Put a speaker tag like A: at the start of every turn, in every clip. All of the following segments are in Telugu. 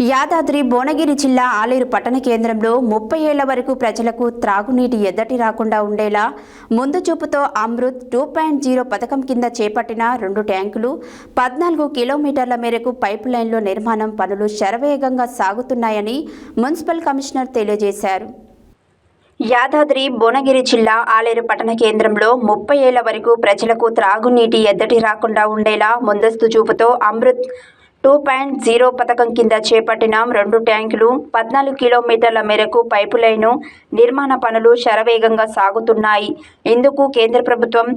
A: యాదాద్రి భువనగిరి జిల్లా ఆలేరు పట్టణ కేంద్రంలో ముప్పై ఏళ్ళ వరకు ప్రజలకు త్రాగునీటి ఎద్దటి రాకుండా ఉండేలా ముందు చూపుతో అమృత్ టూ పాయింట్ జీరో పథకం కింద చేపట్టిన రెండు ట్యాంకులు పద్నాలుగు కిలోమీటర్ల మేరకు పైప్ లైన్లో నిర్మాణం పనులు శరవేగంగా సాగుతున్నాయని మున్సిపల్ కమిషనర్ తెలియజేశారు. యాదాద్రి భువనగిరి జిల్లా ఆలేరు పట్టణ కేంద్రంలో ముప్పై ఏళ్ళ వరకు ప్రజలకు త్రాగునీటి ఎద్దటి రాకుండా ఉండేలా ముందస్తు చూపుతో అమృత్ టూ పాయింట్ జీరో పథకం కింద చేపట్టిన రెండు ట్యాంకులు పద్నాలుగు కిలోమీటర్ల మేరకు పైపు లైను నిర్మాణ పనులు శరవేగంగా సాగుతున్నాయి. ఇందుకు కేంద్ర ప్రభుత్వం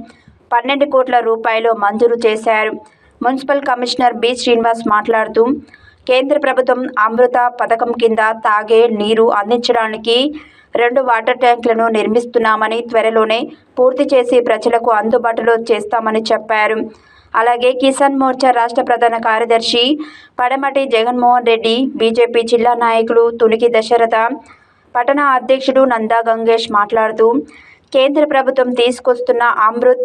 A: పన్నెండు కోట్ల రూపాయలు మంజూరు చేశారు. Municipal commissioner B. శ్రీనివాస్ మాట్లాడుతూ కేంద్ర ప్రభుత్వం అమృత పథకం కింద తాగే నీరు అందించడానికి రెండు వాటర్ ట్యాంకులను నిర్మిస్తున్నామని త్వరలోనే పూర్తి చేసి ప్రజలకు అందుబాటులో చేస్తామని చెప్పారు. అలాగే కిసాన్ మోర్చా రాష్ట్ర ప్రధాన కార్యదర్శి పడమటి జగన్మోహన్ రెడ్డి బీజేపీ జిల్లా నాయకులు తునికి దశరథ పట్టణ అధ్యక్షుడు నందా గంగేష్ మాట్లాడుతూ కేంద్ర ప్రభుత్వం తీసుకొస్తున్న అమృత్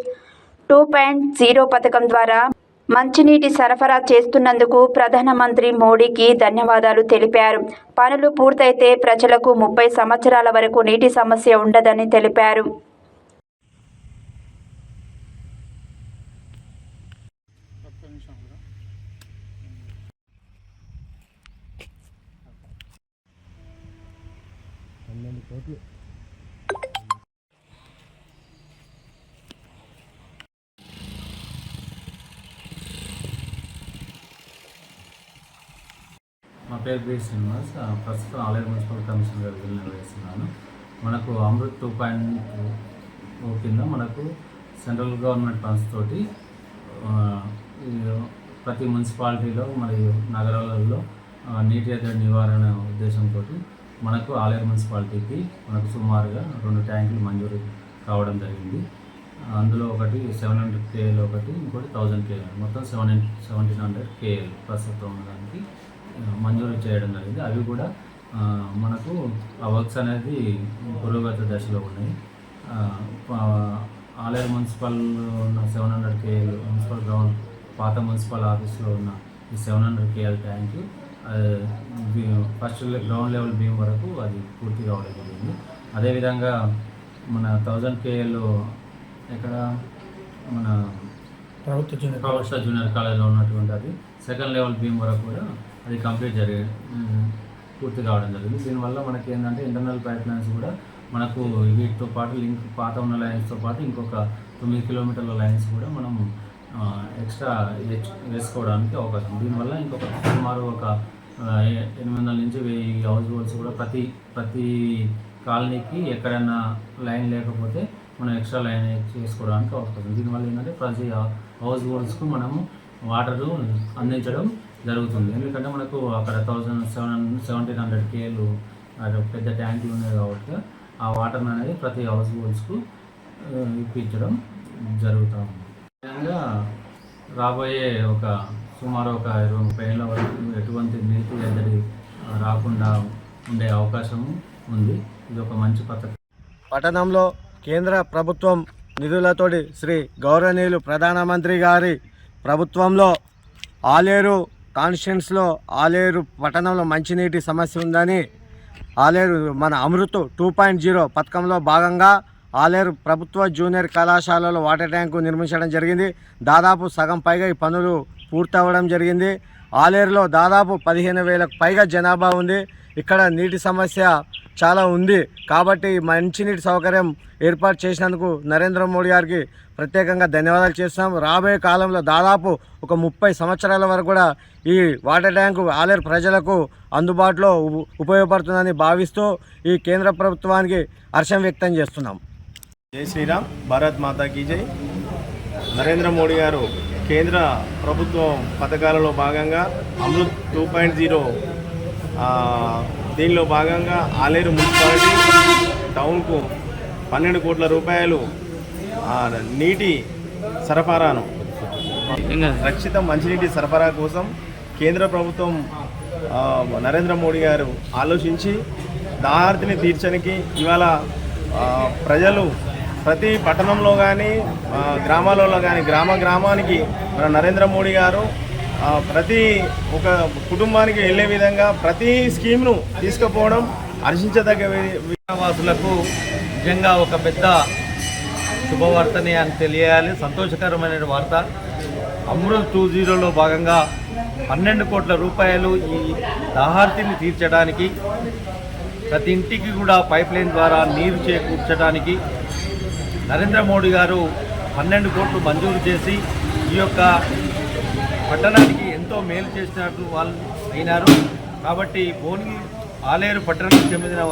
A: టూ పాయింట్ జీరో పథకం ద్వారా మంచినీటి సరఫరా చేస్తున్నందుకు ప్రధానమంత్రి మోడీకి ధన్యవాదాలు తెలిపారు. పనులు పూర్తయితే ప్రజలకు ముప్పై సంవత్సరాల వరకు నీటి సమస్య ఉండదని తెలిపారు
B: ఒక్క నిమిషం కూడా
C: పన్నెండు కోట్లు
D: మా పేరు బి శ్రీనివాస్. ప్రస్తుతం ఆలయ మున్సిపల్ కమిషన్ గారు నిర్వహిస్తున్నాను. మనకు అమృత్ టూ పాయింట్ కింద మనకు సెంట్రల్ గవర్నమెంట్ ఫండ్స్ తోటి ప్రతి మున్సిపాలిటీలో మరియు నగరాలలో నీటి ఎద్దడి నివారణ ఉద్దేశంతో మనకు ఆలయ మున్సిపాలిటీకి మనకు సుమారుగా రెండు ట్యాంకులు మంజూరు కావడం జరిగింది. అందులో ఒకటి సెవెన్ హండ్రెడ్ కేఎల్ ఒకటి ఇంకోటి థౌజండ్ కేఎల్. మొత్తం సెవెన్ సెవెంటీన్ హండ్రెడ్ కేఎల్ ప్రస్తుతం ఉన్నదానికి మంజూరు చేయడం జరిగింది. అవి కూడా మనకు ఆ వర్క్స్ అనేది పురోగతి దశలో ఉన్నాయి. ఆలేరు మున్సిపల్ ఉన్న seven hundred KL municipal ground పాత మున్సిపల్ ఆఫీస్లో ఉన్న ఈ seven hundred KL tank first ground level beam వరకు అది పూర్తి కావడం జరిగింది. అదేవిధంగా మన థౌజండ్ కేఎల్ ఎక్కడ? మన
B: ప్రభుత్వ జూనియర్
D: ప్రొఫెషనల్ జూనియర్ కాలేజ్లో ఉన్నటువంటి అది సెకండ్ లెవెల్ బీమ్ వరకు కూడా అది కంప్లీట్ జరిగి పూర్తి కావడం జరిగింది. దీనివల్ల మనకి ఏంటంటే ఇంటర్నల్ పైప్ లైన్స్ కూడా మనకు వీటితో పాటు లింక్ పాత ఉన్న లైన్స్తో పాటు ఇంకొక తొమ్మిది కిలోమీటర్ల లైన్స్ కూడా మనం ఎక్స్ట్రా వేసుకోవడానికి అవకాశం. దీనివల్ల ఇంకొక సుమారు ఒక ఎనిమిది వందల నుంచి వెయ్యి హౌస్ హోల్డ్స్ కూడా ప్రతి ప్రతి కాలనీకి ఎక్కడైనా లైన్ లేకపోతే మనం ఎక్స్ట్రా లైన్ చేసుకోవడానికి అవకాశం. దీనివల్ల ఏంటంటే ప్రతి హౌస్ హోల్డ్స్కు మనము వాటర్ అందించడం జరుగుతుంది. ఎందుకంటే మనకు అక్కడ థౌజండ్ సెవెన్ సెవెంటీన్ హండ్రెడ్ కేలు పెద్ద ట్యాంకులు ఉన్నాయి కాబట్టి ఆ వాటర్ అనేది ప్రతి హౌస్ హోల్డ్స్కు ఇప్పించడం జరుగుతూ ఉంది. విధంగా రాబోయే ఒక సుమారు ఒక ఇరవై ముప్పై ఏళ్ళ వరకు ఎటువంటి నీటి ఎద్దడి రాకుండా ఉండే అవకాశం ఉంది. ఇది ఒక మంచి పథకం.
C: పట్టణంలో కేంద్ర ప్రభుత్వం నిధులతోటి శ్రీ గౌరవనీయులు ప్రధానమంత్రి గారి ప్రభుత్వంలో ఆలేరు కాన్స్టిట్యున్స్లో ఆలేరు పట్టణంలో మంచినీటి సమస్య ఉందని ఆలేరు మన అమృత్ టూ పాయింట్ జీరో పథకంలో భాగంగా ఆలేరు ప్రభుత్వ జూనియర్ కళాశాలలో వాటర్ ట్యాంకు నిర్మించడం జరిగింది. దాదాపు సగం పైగా ఈ పనులు పూర్తవ్వడం జరిగింది. ఆలేరులో దాదాపు పదిహేను వేలకు పైగా జనాభా ఉంది. ఇక్కడ నీటి సమస్య చాలా ఉంది. కాబట్టి మంచినీటి సౌకర్యం ఏర్పాటు చేసినందుకు నరేంద్ర మోడీ గారికి ప్రత్యేకంగా ధన్యవాదాలు చేస్తున్నాం. రాబోయే కాలంలో దాదాపు ఒక ముప్పై సంవత్సరాల వరకు కూడా ఈ వాటర్ ట్యాంకు ఆలేరు ప్రజలకు అందుబాటులో ఉపయోగపడుతుందని భావిస్తూ ఈ కేంద్ర ప్రభుత్వానికి హర్షం వ్యక్తం చేస్తున్నాం.
E: జై శ్రీరామ్ భారత్ మాతా కీ జై. నరేంద్ర మోడీ గారు కేంద్ర ప్రభుత్వం పథకాలలో భాగంగా అమృత్ టూ పాయింట్ జీరో దీనిలో భాగంగా ఆలేరు మున్సిపాలిటీ టౌన్కు పన్నెండు కోట్ల రూపాయలు నీటి సరఫరాను రక్షిత మంచినీటి సరఫరా కోసం కేంద్ర ప్రభుత్వం నరేంద్ర మోడీ గారు ఆలోచించి దాహార్తిని తీర్చడానికి ఇవాళ ప్రజలు ప్రతి పట్టణంలో కానీ గ్రామాలలో కానీ గ్రామ గ్రామానికి మన నరేంద్ర మోడీ గారు ప్రతి ఒక కుటుంబానికి వెళ్ళే విధంగా ప్రతి స్కీమ్ను తీసుకుపోవడం హర్షించదగ్గ వి-
F: వాసులకు నిజంగా ఒక పెద్ద శుభవార్తని అని తెలియాలి. సంతోషకరమైన వార్త. అమృత్ టూ జీరోలో భాగంగా పన్నెండు కోట్ల రూపాయలు ఈ దాహార్తిని తీర్చడానికి ప్రతి ఇంటికి కూడా పైప్ లైన్ ద్వారా నీరు చేకూర్చడానికి నరేంద్ర మోడీ గారు పన్నెండు కోట్లు మంజూరు చేసి ఈ యొక్క పట్టణానికి ఎంతో మేలు చేసినట్లు వాళ్ళు అయినారు. కాబట్టి భోని ఆలేరు పట్టణానికి చెందిన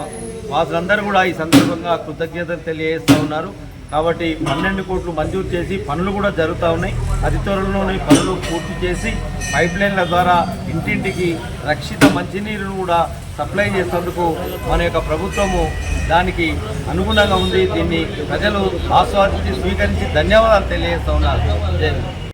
F: వాసులందరూ కూడా ఈ సందర్భంగా కృతజ్ఞతలు తెలియజేస్తూ ఉన్నారు. కాబట్టి పన్నెండు కోట్లు మంజూరు చేసి పనులు కూడా జరుగుతూ ఉన్నాయి. అతి త్వరలోనే పనులు పూర్తి చేసి పైప్ లైన్ల ద్వారా ఇంటింటికి రక్షిత మంచినీరును కూడా సప్లై చేసేందుకు మన యొక్క ప్రభుత్వము దానికి అనుగుణంగా ఉంది. దీన్ని ప్రజలు ఆస్వాదించి స్వీకరించి ధన్యవాదాలు తెలియజేస్తూ ఉన్నారు.